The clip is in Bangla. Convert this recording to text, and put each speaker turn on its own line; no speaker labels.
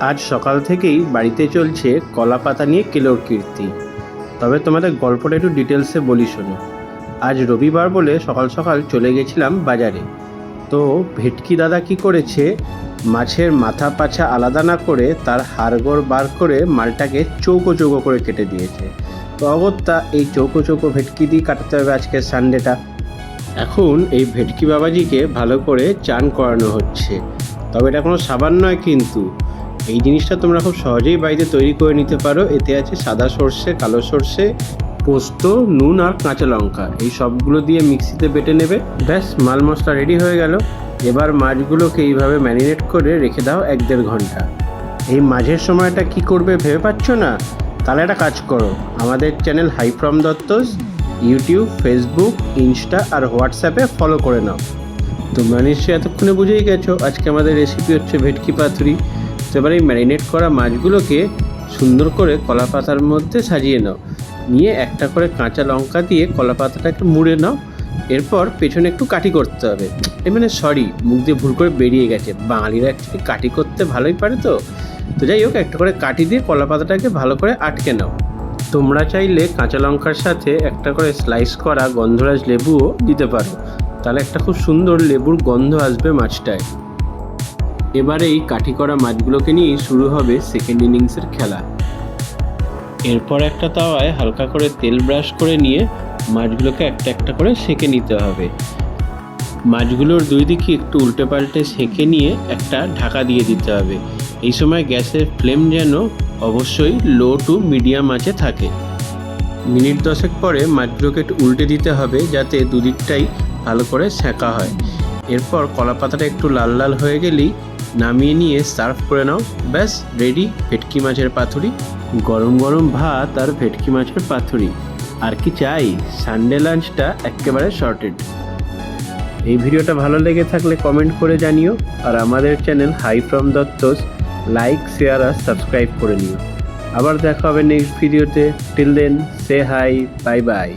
আজ সকাল থেকেই বাড়িতে চলছে কলা পাতা নিয়ে কেলোর কীর্তি। তবে তোমাদের গল্পটা একটু ডিটেলসে বলি শোনো। আজ রবিবার বলে সকাল সকাল চলে গেছিলাম বাজারে। তো ভেটকি দাদা কি করেছে? মাছের মাথা পাছা আলাদা না করে তার হাড়গোড় বার করে মালটাকে চৌকো চৌকো করে কেটে দিয়েছে। তো অগত্যা এই চৌকো চৌকো ভেটকি দিয়ে কাটাতে হবে আজকে সানডেটা। এখন এই ভেটকি বাবাজিকে ভালো করে চান করানো হচ্ছে। তবে এটা কোনো সাবান নয় কিন্তু। এই জিনিসটা তোমরা খুব সহজেই বাড়িতে তৈরি করে নিতে পারো। এতে আছে সাদা সর্ষে, কালো সর্ষে, পোস্ত, নুন আর কাঁচা লঙ্কা। এই সবগুলো দিয়ে মিক্সিতে বেটে নেবে। ব্যাস, মাল মশলা রেডি হয়ে গেল। এবার মাছগুলোকে এইভাবে ম্যারিনেট করে রেখে দাও এক দেড় ঘণ্টা। এই মাঝের সময়টা কি করবে ভেবে পাচ্ছ না? তাহলে একটা কাজ করো। আমাদের channel hi from Duttas, YouTube, Facebook, Insta আর হোয়াটসঅ্যাপে ফলো করে নাও। তোমরা নিশ্চয়ই এতক্ষণে বুঝেই গেছো, আজকে আমাদের রেসিপি হচ্ছে ভেটকি পাতুরি। তো এই ম্যারিনেট করা মাছগুলোকে সুন্দর করে কলা পাতার মধ্যে সাজিয়ে নাও। নিয়ে একটা করে কাঁচা লঙ্কা দিয়ে কলা পাতাটাকে মুড়ে নাও। এরপর পেছনে একটু কাটি করতে হবে। এ মানে সরি মুখ দিয়ে ভুল করে বেরিয়ে গেছে। বাঙালিরা অ্যাকচুয়ালি কাটি করতে ভালোই পারে তো। তো যাই হোক, একটা করে কাটি দিয়ে কলা পাতাটাকে ভালো করে আটকে নাও। তোমরা চাইলে কাঁচা লঙ্কার সাথে একটা করে স্লাইস করা গন্ধরাজ লেবুও দিতে পারো। তাহলে একটা খুব সুন্দর লেবুর গন্ধ আসবে মাছটায়। এবারে এই কাঠি করা মাছগুলোকে নিয়ে শুরু হবে সেকেন্ড ইনিংসের খেলা। এরপর একটা তাওয়ায় হালকা করে তেল ব্রাশ করে নিয়ে মাছগুলোকে একটা একটা করে সেঁকে নিতে হবে। মাছগুলোর দুই দিকে একটু উল্টে পাল্টে সেঁকে নিয়ে একটা ঢাকা দিয়ে দিতে হবে। এই সময় গ্যাসের ফ্লেম যেন অবশ্যই লো টু মিডিয়াম আঁচে থাকে। মিনিট দশেক পরে মাছগুলোকে একটু উল্টে দিতে হবে যাতে দুদিকটাই ভালো করে সেঁকা হয়। এরপর কলা পাতাটা একটু লাল লাল হয়ে গেলেই নামিয়ে নিয়ে সার্ভ করে নাও। ব্যাস রেডি ভেটকি মাছের পাতুরি। গরম গরম ভাত আর ভেটকি মাছের পাতুরি। আর কি চাই? সানডে লাঞ্চটা একেবারে শর্টেড এই ভিডিওটা ভালো লেগে থাকলে কমেন্ট করে জানিও। আর আমাদের channel hi from Duttas like share R subscribe করে নিও। আবার দেখা হবে নেক্সট ভিডিওতে till then say hi bye bye